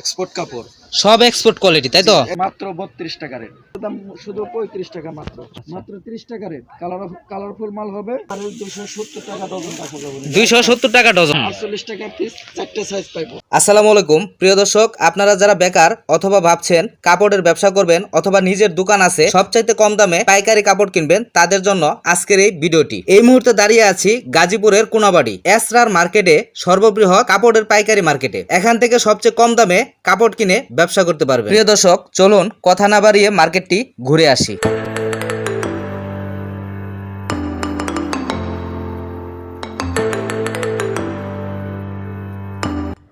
Export কাপড়। সব export quality তাই তো? মাত্র বত্রিশ টাকা রেট দাম শুধু পঁয়ত্রিশ টাকা মাত্র। মাত্র ত্রিশ টাকা রেট কালার কালারফুল মাল হবে আর দুশো সত্তর টাকা ডজন রাখা যাবে দুইশো সত্তর টাকা ডজন আটচল্লিশ টাকা পিস চারটে সাইজ পাইবো। আসসালামু আলাইকুম। প্রিয় দর্শক আপনারা যারা বেকার অথবা ভাবছেন কাপড়ের ব্যবসা করবেন অথবা নিজের দোকান আছে সবচাইতে কম দামে পাইকারি কাপড় কিনবেন তাদের জন্য আজকের এই ভিডিওটি। এই মুহূর্তে দাঁড়িয়ে আছি গাজীপুরের কোনাবাড়ি এসরার মার্কেটে সর্ববৃহৎ কাপড়ের পাইকারি মার্কেটে। এখান থেকে সবচেয়ে কম দামে কাপড় কিনে ব্যবসা করতে পারবেন। প্রিয় দর্শক, চলুন কথা না বাড়িয়ে মার্কেটটি ঘুরে আসি।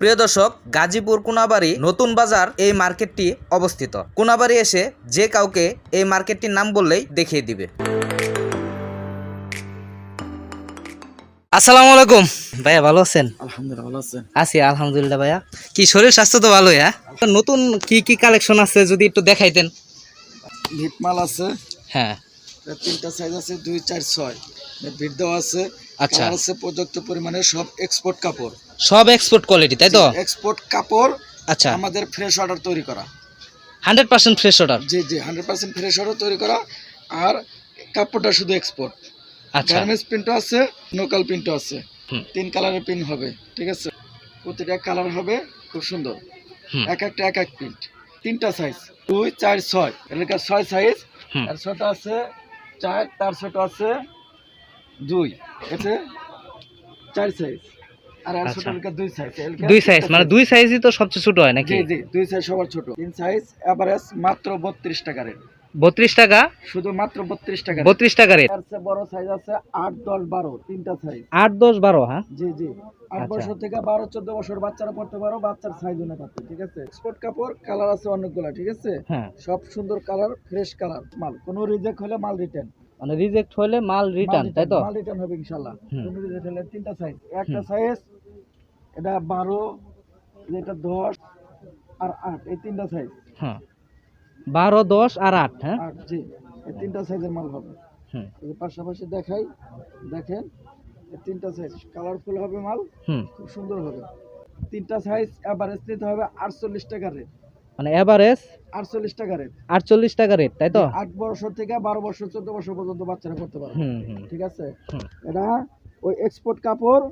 প্রিয় দর্শক, গাজীপুর কোনাবাড়ি নতুন বাজার এই মার্কেটটি অবস্থিত। কোনাবাড়ি এসে যে কাউকে এই মার্কেটটির নাম বললেই দেখিয়ে দিবে। আসসালামু আলাইকুম। ভাইয়া ভালো আছেন? আলহামদুলিল্লাহ ভালো আছেন। আছি আলহামদুলিল্লাহ ভাইয়া। কি শরীর স্বাস্থ্য তো ভালোই হ্যাঁ? নতুন কি কি কালেকশন আছে যদি একটু দেখাইতেন? ভিট মাল আছে। হ্যাঁ। তিনটা সাইজ আছে দুই চার ছয়। ভিট দেওয়া আছে। আচ্ছা। আছে পর্যাপ্ত পরিমাণে সব এক্সপোর্ট কাপড়। সব এক্সপোর্ট কোয়ালিটি তাই তো? এক্সপোর্ট কাপড় আচ্ছা। আমাদের ফ্রেশ অর্ডার তৈরি করা। হান্ড্রেড পার্সেন্ট ফ্রেশ অর্ডার জি জি হান্ড্রেড পার্সেন্ট ফ্রেশ অর্ডার তৈরি করা। আর কাপড়টা শুধু এক্সপোর্ট আচ্ছা। গার্মেন্টস প্রিন্টও আছে লোকাল প্রিন্টও আছে। তিন কালারের প্রিন্ট হবে ঠিক আছে? প্রতিটা কালার হবে খুব সুন্দর। এক একটা এক এক প্রিন্ট। তিনটা সাইজ দুই চার ছয়। এলাকা ছয় সাইজ আর ছোট আছে চার তার ছোট আছে দুই। আছে চার সাইজ আর আর ছোট আচ্ছা। এলাকা দুই সাইজ দুই সাইজ মানে দুই সাইজই তো সবচেয়ে ছোট হয় নাকি? জি জি দুই সাইজ সবার ছোট। তিন সাইজ এভারেজ মাত্র বত্রিশ টাকা রেট বত্রিশ টাকা? শুধু মাত্র বত্রিশ টাকা। বত্রিশ টাকা রেট। বড় সাইজ আছে আট দশ বারো তিনটা সাইজ আট দশ বারো হ্যাঁ? জি জি। আট আচ্ছা। বছর থেকে বারো চোদ্দ বছর বাচ্চারা পড়তে পারো বাচ্চার সাইজ অনুপাতে ঠিক আছে? এক্সপোর্ট কাপড় কালার আছে অনেকগুলা ঠিক আছে? হ্যাঁ। সব সুন্দর কালার ফ্রেশ কালার মাল। কোনো রিজেক্ট হলে মাল রিটার্ন মানে রিজেক্ট হলে মাল রিটার্ন তাই তো? মাল রিটার্ন হবে ইনশাল্লাহ কোনো রিজেক্ট হলে তিনটা সাইজ একটা সাইজ এটা বারো এটা দশ আর আট এই তিনটা সাইজ হ্যাঁ। বারো দশ আর আট হ্যাঁ? জি। এই তিনটা সাইজের মাল হবে। হুম। পাশাপাশি দেখাই দেখেন এই তিনটা সাইজ কালারফুল হবে মাল হুম। খুব সুন্দর হবে। তিনটা সাইজ এভারেজ নিতে হবে আটচল্লিশ টাকা রেট মানে এভারেজ আটচল্লিশ টাকা রেট আটচল্লিশ টাকা রেট তাই তো? আট বছর থেকে বারো বছর চোদ্দ বছর পর্যন্ত বাচ্চারা করতে হুম ঠিক আছে? এটা ওই এক্সপোর্ট কাপড়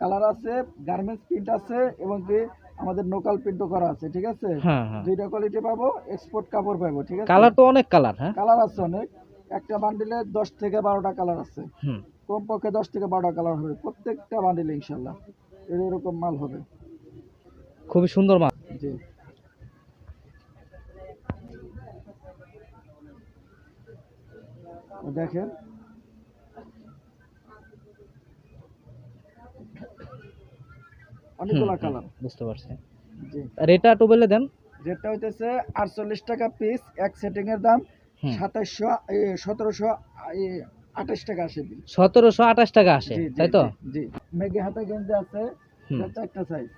কালার আছে গার্মেন্টস প্রিন্ট আছে এবং কি আমাদের লোকাল প্রিন্টও করা আছে ঠিক আছে? হ্যাঁ হ্যাঁ। দুইটা কোয়ালিটি পাবো এক্সপোর্ট কাপড় পাবো ঠিক আছে? কালার তো অনেক কালার হ্যাঁ? কালার আছে অনেক। একটা বান্ডিলে দশ থেকে বারোটা কালার আছে। হুম। কমপক্ষে দশ থেকে বারোটা কালার হবে প্রত্যেকটা বান্ডিলে ইনশাল্লাহ। এরকম মাল হবে। খুবই সুন্দর মাল। জি। দেখেন অনেকগুলা কালার বুঝতে পারছি। একটু বলে দেন। যেটা হইতেছে আটচল্লিশ টাকা পিস এক সেটিং এর দাম সাতাশশো সতেরোশো আঠাশ টাকা আসে সতেরোশো আঠাশ টাকা আসে তাই তো? জি, মেঘে হাতা গেঞ্জি আছে। চারটা সাইজ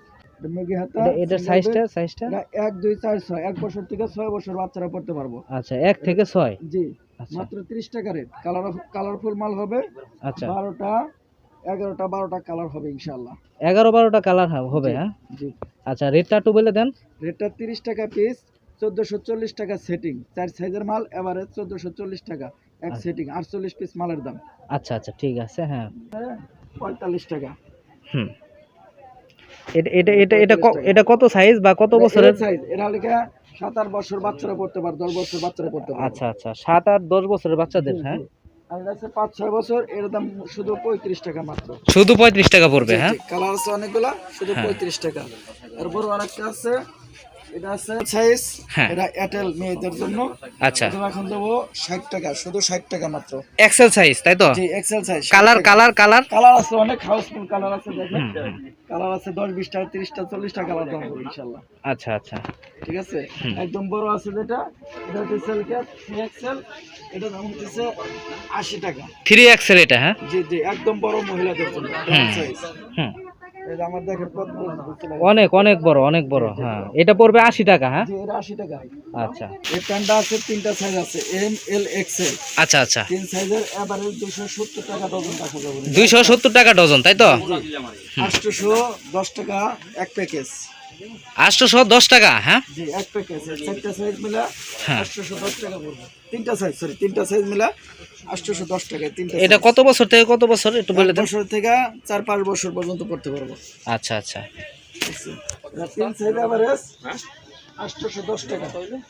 মেঘে হাতা এটার সাইজটা সাইজটা এক দুই চার ছয়। এক বছর থেকে ছয় বছর বাচ্চারা পড়তে পারব। আচ্ছা এক থেকে ছয়? জি। আচ্ছা। মাত্র ত্রিশ টাকা রেট কালার কালারফুল মাল হবে আচ্ছা। বারোটা এগারোটা বারোটা কালার হবে ইনশাল্লাহ এগারো বারোটা কালার হবে হ্যাঁ? জি। আচ্ছা রেটটা একটু বলে দেন। রেটটা তিরিশ টাকা পিস চোদ্দোশো চল্লিশ টাকা সেটিং চার সাইজের মাল এবারে চোদ্দোশো চল্লিশ টাকা এক আচ্ছা। সেটিং আটচল্লিশ পিস মালের দাম। আচ্ছা আচ্ছা ঠিক আছে হ্যাঁ। পঁয়তাল্লিশ টাকা। হুম। এটা এটা এটা এটা কত সাইজ বা কত বছরের? সাইজ এটা সাত আট বছর বাচ্চারা পড়তে পারে দশ বছর বাচ্চারা পড়তে পারে। আচ্ছা আচ্ছা সাত আট দশ বছরের বাচ্চাদের হ্যাঁ? আর এটা আছে পাঁচ ছয় বছর এর দাম শুধু পঁয়ত্রিশ টাকা মাত্র। শুধু পঁয়ত্রিশ টাকা পড়বে হ্যাঁ? কালার আছে অনেকগুলা শুধু হ্যাঁ। পঁয়ত্রিশ টাকা। এরপর আরেকটা আছে এটা আছে সাইজ হ্যাঁ। এটা এয়ারটেল মেয়েদের জন্য। আচ্ছা। এটা এখন দেবো ষাট টাকা শুধু ষাট টাকা মাত্র। এক্সেল সাইজ তাই তো? জি XL size colour colour colour colour আছে অনেক হাউসফুল কালার আছে দেখেন। কালার দাম আচ্ছা আচ্ছা। ঠিক আছে? একদম বড় আছে যেটা এটা হচ্ছে সেল ক্যাপ এক্সেল এটা দাম হচ্ছে আশি টাকা। থ্রি এক্সেল এটা হ্যাঁ? জি জি একদম বড় মহিলাদের জন্য সাইজ হুম। অনেক অনেক বড় অনেক বড় হ্যাঁ। এটা পড়বে আশি টাকা হ্যাঁ? আশি টাকা। আচ্ছা। এর প্যান্টটা আছে তিনটা সাইজ আছে এম এল এক্সেল আচ্ছা আচ্ছা। তিন সাইজের এভারেজ দুশো সত্তর টাকা ডজন যাবে। দুইশো সত্তর টাকা ডজন তাই তো? আটশোশো দশ টাকা এক প্যাকেজ আটশোশো দশ টাকা হ্যাঁ? জি এক চারটা সাইজ মিলা। আটশোশো দশ টাকা পড়বে। তিনটা সাইজ সরি তিনটা সাইজ মিলা আটশোশো দশ টাকা তিনটা এটা কত বছর থেকে কত বছর একটু বলে বছর থেকে চার পাঁচ বছর পর্যন্ত পড়তে পারব। আচ্ছা আচ্ছা। তিন সাইজ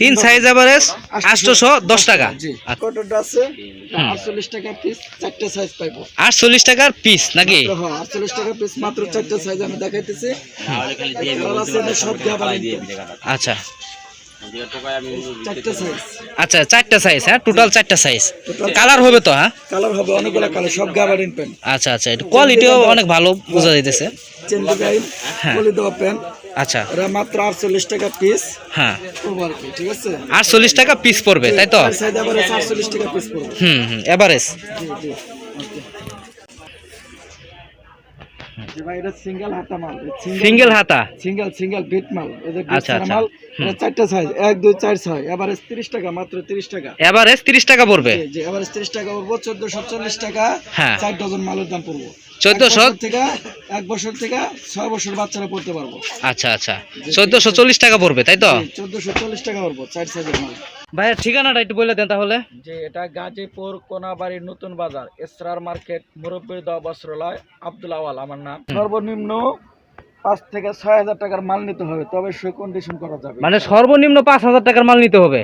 তিন সাইজ এভারেজ আটশোশো দশ টাকা। জি। আচ্ছা। কটনটা আছে আটচল্লিশ টাকা পিস চারটে সাইজ পাইবো। আটচল্লিশ টাকার পিস নাকি? হ্যাঁ আটচল্লিশ পিস মাত্র চারটে সাইজ আমি দেখাইতেছি। গাবারিন আচ্ছা। আচ্ছা চারটা সাইজ হ্যাঁ টোটাল চারটা সাইজ কালার হবে তো হ্যাঁ? কালার হবে অনেকগুলো কালার সব পেন আচ্ছা আচ্ছা এটা কোয়ালিটিও অনেক ভালো বোঝা যাইতেছে। হ্যাঁ। বলে দেওয়া পেন আচ্ছা। এটা মাত্র আটচল্লিশ টাকা পিস হ্যাঁ। ঠিক আছে? আটচল্লিশ টাকা পিস পড়বে তাই তো? সাইজ আবার আটচল্লিশ টাকা পিস পড়ব হুম হুম এভারেজ জি জি ভাই এটা সিঙ্গেল হাতা মাল। সিঙ্গেল হাতা? সিঙ্গেল সিঙ্গেল বিট মাল। এদের বিট আচ্ছা, আচ্ছা। মাল এটা চারটা সাইজ এক দুই চার ছয়। এভারেজ তিরিশ টাকা মাত্র তিরিশ টাকা। এভারেজ তিরিশ টাকা পড়বে জি, জি এভারেজ তিরিশ টাকা পড়ব চোদ্দশো চল্লিশ টাকা হ্যাঁ। চার ডজন মালের দাম পড়ব চোদ্দশো? থেকে এক বছর থেকে ছয় বছর বাচ্চারা পড়তে পারব। আচ্ছা আচ্ছা। চোদ্দশো চল্লিশ টাকা পড়বে তাই তো? চোদ্দশো চল্লিশ টাকা পড়ব চার সাইজের মাল। ভাইয়ের ঠিকানাটা একটু বলে দেন তাহলে। যে এটা গাজীপুর কোনাবাড়ির নতুন বাজার এসরার মার্কেট মুরব্বীর দহ বস্ত্রালয় আব্দুল আওয়াল আমার নাম। সর্বনিম্ন পাঁচ থেকে ছয় হাজার টাকার মাল নিতে হবে তবে সে কন্ডিশন করা যাবে। মানে সর্বনিম্ন পাঁচ হাজার টাকার মাল নিতে হবে?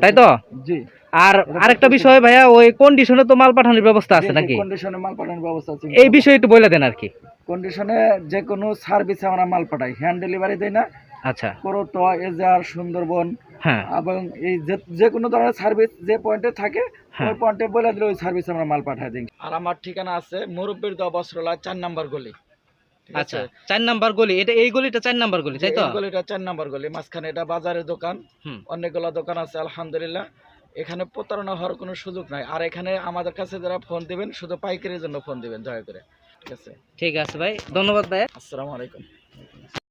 তাই তো? জি। আর আরেকটা বিষয় ভাইয়া ওই কন্ডিশনে তো মাল পাঠানোর ব্যবস্থা আছে নাকি? কন্ডিশনে মাল পাঠানোর ব্যবস্থা আছে। এই বিষয়ে একটু বলে দেন আর কি কন্ডিশনে যে কোনো সার্ভিসে আমরা মাল পাঠাই হ্যান্ড ডেলিভারি দেই না। আচ্ছা। করতো এজার সুন্দরবন হ্যাঁ। এবং এই যে- কোনো ধরনের সার্ভিস যে পয়েন্টে থাকে হ্যাঁ। ওই পয়েন্টে বলে দিলে ওই সার্ভিস আমরা মাল পাঠাই দিই। আর আমার ঠিকানা আছে মুরব্বীর দা বস্ত্রালয় চার নাম্বার গলি। আচ্ছা চার নাম্বার গলি এটা এই গলিটা চার নাম্বার গলি তাই তো? গলিটা চার নাম্বার গলি মাঝখানে এটা বাজারের দোকান অনেকগুলো দোকান আছে আলহামদুলিল্লাহ। এখানে প্রতারণা হওয়ার কোনো সুযোগ নাই। আর এখানে আমাদের কাছে যারা ফোন দিবেন শুধু পাইকারির জন্য ফোন দিবেন দয়া করে। ঠিক আছে? ঠিক আছে ভাই ধন্যবাদ ভাই। আসসালামু আলাইকুম।